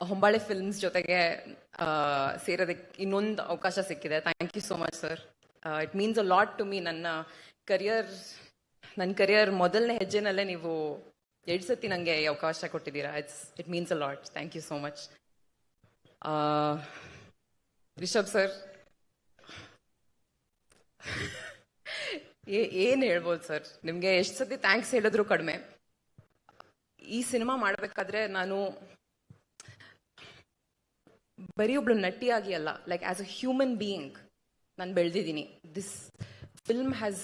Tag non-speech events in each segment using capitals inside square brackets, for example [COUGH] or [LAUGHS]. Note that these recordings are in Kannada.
ಹೊಂಬಾಳೆ ಫಿಲ್ಮ್ಸ್ ಜೊತೆಗೆ ಸೇರೋದಕ್ಕೆ ಇನ್ನೊಂದು ಅವಕಾಶ ಸಿಕ್ಕಿದೆ. Thank you so much sir it means a lot to me ನನ್ನ ಕರಿಯರ್ ನನ್ನ ಕರಿಯರ್ ಮೊದಲನೇ ಹೆಜ್ಜೆನಲ್ಲೇ ನೀವು ಎರಡು ಸತಿ ನನಗೆ ಈ ಅವಕಾಶ ಕೊಟ್ಟಿದ್ದೀರಾ. It's it means a lot thank you so much Rishab sir ಏನು ಹೇಳ್ಬೋದು ಸರ್ ನಿಮಗೆ ಎಷ್ಟು ಸತಿ ಥ್ಯಾಂಕ್ಸ್ ಹೇಳಿದ್ರು ಕಡಿಮೆ. ಈ ಸಿನಿಮಾ ಮಾಡಬೇಕಾದ್ರೆ ನಾನು ಬರೀ ಒಬ್ಳು ನಟಿಯಾಗಿ ಅಲ್ಲ like as a human being ನಾನು ಬೆಳೆದಿದ್ದೀನಿ. This film has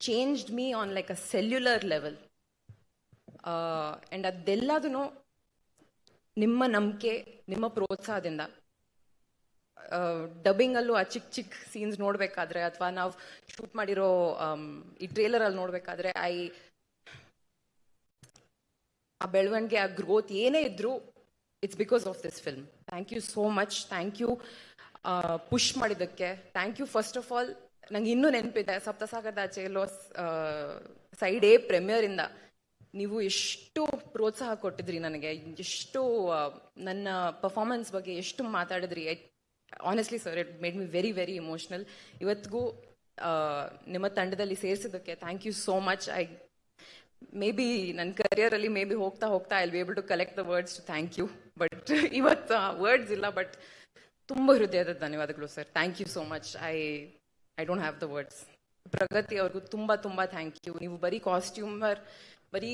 changed me on like a cellular level and ಅದೆಲ್ಲದೂ ನಿಮ್ಮ ನಂಬಿಕೆ, ನಿಮ್ಮ ಪ್ರೋತ್ಸಾಹದಿಂದ ಡಬ್ಬಿಂಗಲ್ಲೂ ಆ ಚಿಕ್ಕ ಚಿಕ್ಕ ಸೀನ್ಸ್ ನೋಡಬೇಕಾದ್ರೆ ಅಥವಾ ನಾವು ಶೂಟ್ ಮಾಡಿರೋ ಈ ಟ್ರೇಲರಲ್ಲಿ ನೋಡಬೇಕಾದ್ರೆ ಐ ಆ ಬೆಳವಣಿಗೆ, ಆ ಗ್ರೋತ್ ಏನೇ ಇದ್ರೂ it's because of this film thank you so much thank you push ಮಾಡಿದ್ದಕ್ಕೆ. Thank you first of all ನಂಗೆ ಇನ್ನೂ ನೆನಪಿದೆ. ಸಪ್ತಸಾಗರದ ಆಚೆ ಎಲ್ಲೋ ಸೈಡ್ ಎ ಪ್ರೆಮಿಯರಿಂದ ನೀವು ಎಷ್ಟು ಪ್ರೋತ್ಸಾಹ ಕೊಟ್ಟಿದ್ರಿ ನನಗೆ? ಎಷ್ಟು ನನ್ನ ಪರ್ಫಾರ್ಮೆನ್ಸ್ ಬಗ್ಗೆ ಎಷ್ಟು ಮಾತಾಡಿದ್ರಿ? Honestly sir it made me very very emotional ಇವತ್ತಿಗೂ ನಿಮ್ಮ ತಂಡದಲ್ಲಿ ಸೇರಿಸಿದ್ದಕ್ಕೆ thank you so much I may be ನನ್ನ ಕರಿಯರಲ್ಲಿ ಮೇ ಬಿ ಹೋಗ್ತಾ ಹೋಗ್ತಾ I be able to collect the words to thank you but ಇವತ್ತು ವರ್ಡ್ಸ್ ಇಲ್ಲ ಬಟ್ ತುಂಬ ಹೃದಯದ ಧನ್ಯವಾದಗಳು sir thank you so much I I don't have the words Pragathi ಅವ್ರಿಗೂ ತುಂಬ ತುಂಬ ಥ್ಯಾಂಕ್ ಯು ನೀವು ಬರೀ ಕಾಸ್ಟ್ಯೂಮರ್ ಬರೀ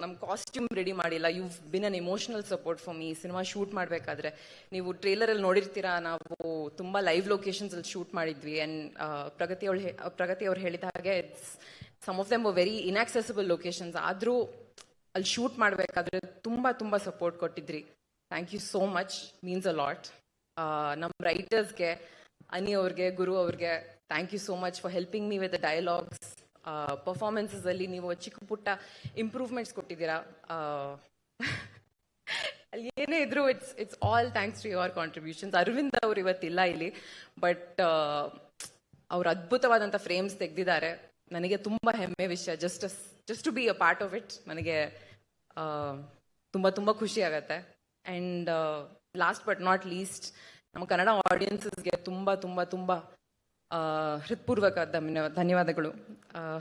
ನಮ್ಮ ಕಾಸ್ಟ್ಯೂಮ್ ರೆಡಿ ಮಾಡಿಲ್ಲ. You been an emotional support for me cinema shoot ಮಾಡಬೇಕಾದ್ರೆ ನೀವು ಟ್ರೇಲರಲ್ಲಿ ನೋಡಿರ್ತೀರಾ? ನಾವು ತುಂಬ ಲೈವ್ ಲೊಕೇಶನ್ಸಲ್ಲಿ ಶೂಟ್ ಮಾಡಿದ್ವಿ. ಆ್ಯಂಡ್ ಪ್ರಗತಿ ಅವಳು ಪ್ರಗತಿ ಅವ್ರು ಹೇಳಿದ ಹಾಗೆ it's some of them very inaccessible locations ಆದರೂ ಅಲ್ಲಿ ಶೂಟ್ ಮಾಡಬೇಕಾದ್ರೆ ತುಂಬ ತುಂಬ support ಕೊಟ್ಟಿದ್ರಿ. Thank you so much means a lot ನಮ್ಮ ರೈಟರ್ಸ್ಗೆ ಅನಿ ಅವ್ರಿಗೆ ಗುರು ಅವ್ರಿಗೆ thank you so much for helping me with the dialogues ಪರ್ಫಾರ್ಮೆನ್ಸಸಲ್ಲಿ ನೀವು ಚಿಕ್ಕ ಪುಟ್ಟ ಇಂಪ್ರೂವ್ಮೆಂಟ್ಸ್ ಕೊಟ್ಟಿದ್ದೀರಾ? [LAUGHS] ಅಲ್ಲಿ ಏನೇ ಇದ್ರು it's it's all thanks to your contributions Aravind ಅವ್ರು ಇವತ್ತಿಲ್ಲ ಇಲ್ಲಿ ಬಟ್ ಅವ್ರು ಅದ್ಭುತವಾದಂಥ ಫ್ರೇಮ್ಸ್ ತೆಗೆದಿದ್ದಾರೆ. ನನಗೆ ತುಂಬ ಹೆಮ್ಮೆ ವಿಷಯ. Just just to be a part of it ನನಗೆ ತುಂಬ ತುಂಬ ಖುಷಿ ಆಗತ್ತೆ. And last but not least ನಮ್ಮ ಕನ್ನಡ ಆಡಿಯನ್ಸಸ್ಗೆ ತುಂಬ ತುಂಬ ತುಂಬ ಹೃತ್ಪೂರ್ವಕ ಧನ್ಯ- ಧನ್ಯವಾದಗಳು. ಆ,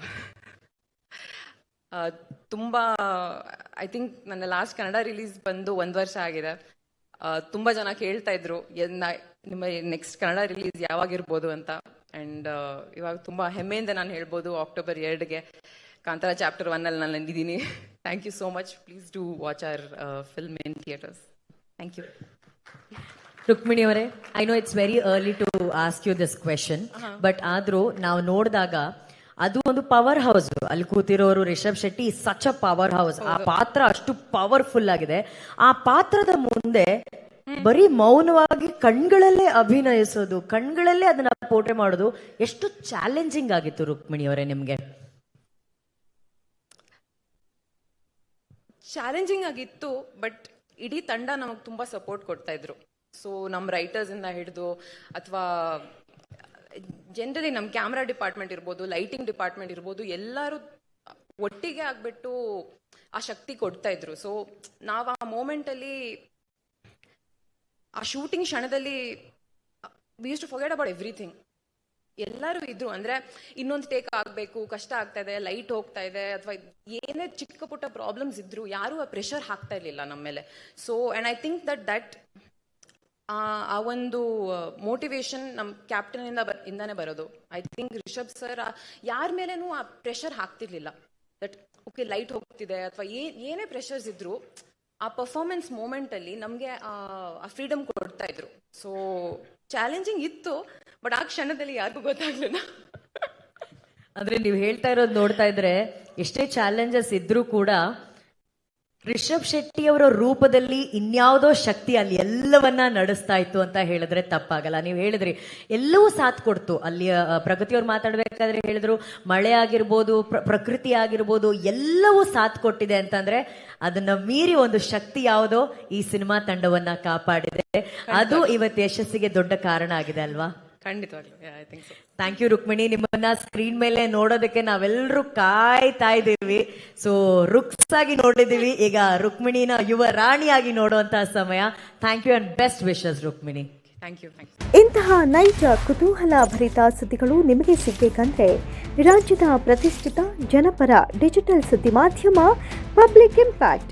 ಐ ಥಿಂಕ್ ನನ್ನ ಲಾಸ್ಟ್ ಕನ್ನಡ ರಿಲೀಸ್ ಬಂದು ಒಂದು ವರ್ಷ ಆಗಿದೆ. ತುಂಬ ತುಂಬಾ ಜನ ಕೇಳ್ತಾ ಇದ್ರು ನಿಮ್ಮ ನೆಕ್ಸ್ಟ್ ಕನ್ನಡ ರಿಲೀಸ್ ಯಾವಾಗಿರ್ಬೋದು ಅಂತ. ಅಂಡ್ ಇವಾಗ ತುಂಬ ಹೆಮ್ಮೆಯಿಂದ ನಾನು ಹೇಳ್ಬೋದು ಅಕ್ಟೋಬರ್ ಎರಡ್ಗೆ. ಕಾಂತಾರ ಚಾಪ್ಟರ್ ಒನ್ ಅಲ್ಲಿ ನಾನು ನಂದಿದ್ದೀನಿ thank you so much please do watch our film in theatres thank you Rukmini ಅವರೇ I know it's very early to ask you this question but ಆದರೂ ನಾವು ನೋಡಿದಾಗ ಅದು ಒಂದು ಪವರ್ ಹೌಸ್ ಅಲ್ಲಿ ಕೂತಿರೋರು Rishab Shetty such a powerhouse ಆ ಪಾತ್ರ ಅಷ್ಟು ಪವರ್ಫುಲ್ ಆಗಿದೆ. ಆ ಪಾತ್ರದ ಮುಂದೆ ಬರೀ ಮೌನವಾಗಿ ಕಣ್ಗಳಲ್ಲೇ ಅಭಿನಯಿಸೋದು ಕಣ್ಗಳಲ್ಲೇ ಅದನ್ನ ಪೋಟೆ ಮಾಡೋದು ಎಷ್ಟು ಚಾಲೆಂಜಿಂಗ್ ಆಗಿತ್ತು ರುಕ್ಮಿಣಿ ಅವರೇ ನಿಮ್ಗೆ. ಚಾಲೆಂಜಿಂಗ್ ಆಗಿತ್ತು ಬಟ್ ಇಡೀ ತಂಡ ನಮಗೆ ತುಂಬ ಸಪೋರ್ಟ್ ಕೊಡ್ತಾ ಇದ್ರು. ಸೊ ನಮ್ಮ ರೈಟರ್ಸ್ ಇಂದ ಹಿಡಿದು ಅಥವಾ ಜನರಲಿ ನಮ್ಮ ಕ್ಯಾಮ್ರಾ ಡಿಪಾರ್ಟ್ಮೆಂಟ್ ಇರ್ಬೋದು ಲೈಟಿಂಗ್ ಡಿಪಾರ್ಟ್ಮೆಂಟ್ ಇರ್ಬೋದು, ಎಲ್ಲರೂ ಒಟ್ಟಿಗೆ ಆಗ್ಬಿಟ್ಟು ಆ ಶಕ್ತಿ ಕೊಡ್ತಾ ಇದ್ರು. ಸೊ ನಾವು ಆ ಮೂಮೆಂಟಲ್ಲಿ ಆ ಶೂಟಿಂಗ್ ಕ್ಷಣದಲ್ಲಿ we to forget about everything ಎಲ್ಲರೂ ಇದ್ರು ಅಂದ್ರೆ ಇನ್ನೊಂದು ಟೇಕ್ ಆಗ್ಬೇಕು, ಕಷ್ಟ ಆಗ್ತಾ ಇದೆ ಲೈಟ್ ಹೋಗ್ತಾ ಇದೆ, ಅಥವಾ ಏನೇ ಚಿಕ್ಕ ಪುಟ್ಟ ಪ್ರಾಬ್ಲಮ್ಸ್ ಇದ್ರು ಯಾರು ಆ ಪ್ರೆಷರ್ ಹಾಕ್ತಾ ಇರಲಿಲ್ಲ ನಮ್ಮ ಮೇಲೆ. So and I think that that ಆ ಒಂದು ಮೋಟಿವೇಶನ್ ನಮ್ಮ ಕ್ಯಾಪ್ಟನ್ ಇಂದ ಇಂದಾನೆ ಬರೋದು. ಐ ಥಿಂಕ್ ರಿಷಬ್ ಸರ್ ಯಾರ ಮೇಲೇನೂ ಆ ಪ್ರೆಷರ್ ಹಾಕ್ತಿರ್ಲಿಲ್ಲ. ದಟ್ ಓಕೆ ಲೈಟ್ ಹೋಗ್ತಿದೆ, ಅಥವಾ ಏನೇ ಪ್ರೆಷರ್ಸ್ ಇದ್ರು, ಆ ಪರ್ಫಾರ್ಮೆನ್ಸ್ ಮೂಮೆಂಟ್ ಅಲ್ಲಿ ನಮಗೆ, ಆ ಫ್ರೀಡಮ್ ಕೊಡ್ತಾ ಇದ್ರು. ಸೊ ಚಾಲೆಂಜಿಂಗ್ ಇತ್ತು ಬಟ್ ಆ ಕ್ಷಣದಲ್ಲಿ ಯಾರಿಗೂ ಗೊತ್ತಾಗ್ಲಿಲ್ಲ. ಅಂದ್ರೆ ನೀವು ಹೇಳ್ತಾ ಇರೋದು ನೋಡ್ತಾ ಇದ್ರೆ ಎಷ್ಟೇ ಚಾಲೆಂಜಸ್ ಇದ್ರೂ ಕೂಡ ರಿಷಬ್ ಶೆಟ್ಟಿ ಅವರ ರೂಪದಲ್ಲಿ ಇನ್ಯಾವುದೋ ಶಕ್ತಿ ಅಲ್ಲಿ ಎಲ್ಲವನ್ನ ನಡೆಸ್ತಾ ಇತ್ತು ಅಂತ ಹೇಳಿದ್ರೆ ತಪ್ಪಾಗಲ್ಲ. ನೀವು ಹೇಳಿದ್ರಿ ಎಲ್ಲವೂ ಸಾಥ್ ಕೊಡ್ತು. ಅಲ್ಲಿ ಪ್ರಗತಿ ಪ್ರಗತಿಯವ್ರು ಮಾತಾಡ್ಬೇಕಾದ್ರೆ ಹೇಳಿದ್ರು ಮಳೆ ಆಗಿರ್ಬೋದು ಪ್ರ- ಪ್ರಕೃತಿ ಆಗಿರ್ಬೋದು ಎಲ್ಲವೂ ಸಾಥ್ ಕೊಟ್ಟಿದೆ ಅಂತಂದ್ರೆ ಅದನ್ನ ಮೀರಿ ಒಂದು ಶಕ್ತಿ ಯಾವುದೋ ಈ ಸಿನಿಮಾ ತಂಡವನ್ನ ಕಾಪಾಡಿದೆ. ಅದು ಇವತ್ತು ಯಶಸ್ಸಿಗೆ ದೊಡ್ಡ ಕಾರಣ ಆಗಿದೆ ಅಲ್ವಾ? ಖಂಡಿತವಾಗ್ಲೂ. I think so thank you Rukmini ನಿಮ್ಮನ್ನ ಸ್ಕ್ರೀನ್ ಮೇಲೆ ನೋಡೋದಕ್ಕೆ ನಾವೆಲ್ಲರೂ ಕಾಯ್ತಾ ಇದ್ದೀವಿ. ಸೊ ರುಕ್ಸ್ ಆಗಿ ನೋಡಿದೀವಿ ಈಗ ರುಕ್ಮಿಣಿನ ಯುವ ರಾಣಿಯಾಗಿ ನೋಡುವಂತಹ ಸಮಯ. Thank you and best wishes Rukmini thank you thank ಇಂತಹ ನೈಜ ಕುತೂಹಲ ಭರಿತ ಸುದ್ದಿಗಳು ನಿಮಗೆ ಸಿಗಬೇಕಂದ್ರೆ ರಾಜ್ಯದ ಪ್ರತಿಷ್ಠಿತ ಜನಪರ ಡಿಜಿಟಲ್ ಸುದ್ದಿ ಮಾಧ್ಯಮ ಪಬ್ಲಿಕ್ ಇಂಪ್ಯಾಕ್ಟ್.